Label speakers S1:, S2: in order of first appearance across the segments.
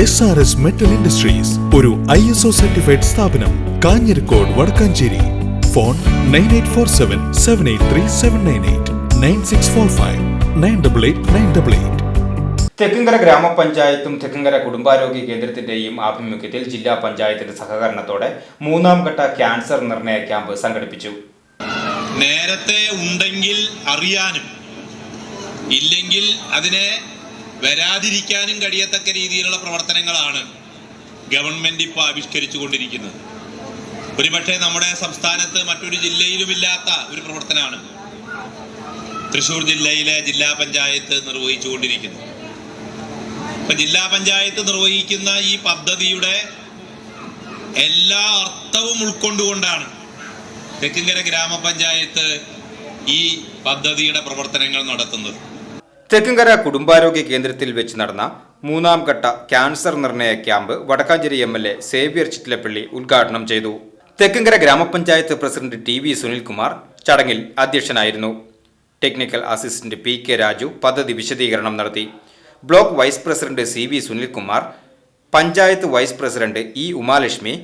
S1: S R S metal industries ഒരു I S O certified സ്ഥാപനം Kanjirakode Wadakkanchery. Phone nine eight four seven seven eight three seven nine eight nine six four five nine double eight nine double eight
S2: Thekkumkara ഗ്രാമപഞ്ചായത്തും Thekkumkara കുടുംബാരോഗ്യ കേന്ദ്രത്തിന്റെയും ആഭിമുഖ്യത്തിൽ ജില്ലാ പഞ്ചായത്തിന്റെ സഹകരണത്തോടെ മൂന്നാം ഘട്ട cancer നിർണയ ക്യാമ്പ് സംഘടിപ്പിച്ചു.
S3: നേരത്തെ ഉണ്ടെങ്കിൽ അറിയാനും ഇല്ലെങ്കിൽ അതിനെ വരാതിരിക്കാനും കഴിയത്തക്ക രീതിയിലുള്ള പ്രവർത്തനങ്ങളാണ് ഗവൺമെന്റ് ഇപ്പോൾ ആവിഷ്കരിച്ചു കൊണ്ടിരിക്കുന്നത് ഒരുപക്ഷെ നമ്മുടെ സംസ്ഥാനത്ത് മറ്റൊരു ജില്ലയിലുമില്ലാത്ത ഒരു പ്രവർത്തനമാണ് തൃശൂർ ജില്ലയിലെ ജില്ലാ പഞ്ചായത്ത് നിർവഹിച്ചുകൊണ്ടിരിക്കുന്നു ഇപ്പൊ ജില്ലാ പഞ്ചായത്ത് നിർവഹിക്കുന്ന ഈ പദ്ധതിയുടെ എല്ലാ അർത്ഥവും ഉൾക്കൊണ്ടുകൊണ്ടാണ് തെക്കിങ്കര ഗ്രാമപഞ്ചായത്ത് ഈ പദ്ധതിയുടെ പ്രവർത്തനങ്ങൾ നടത്തുന്നത്.
S2: തെക്കുംകര കുടുംബാരോഗ്യ കേന്ദ്രത്തിൽ വെച്ച് നടന്ന മൂന്നാം ഘട്ട ക്യാൻസർ നിർണയ camp Wadakkanchery M L A Xavier Chittilappally ഉദ്ഘാടനം ചെയ്തു. തെക്കുംകര ഗ്രാമപഞ്ചായത്ത് പ്രസിഡന്റ് ടി വി സുനിൽകുമാർ ചടങ്ങിൽ അധ്യക്ഷനായിരുന്നു. Technical assistant P K Raju പദ്ധതി വിശദീകരണം നടത്തി. Block vice president C V Sunilkumar panchayat vice president E Umalakshmi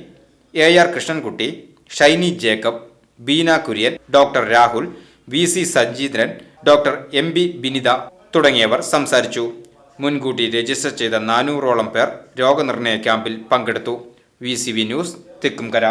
S2: A R Krishnankutty Shiny Jacob Beena Kurian doctor Rahul V C Sanjeendran doctor M B Binitha തുടങ്ങിയവർ സംസാരിച്ചു. മുൻകൂട്ടി register ചെയ്ത നാനൂറോളം പേർ രോഗനിർണയ ക്യാമ്പിൽ പങ്കെടുത്തു. V news Thekkumkara.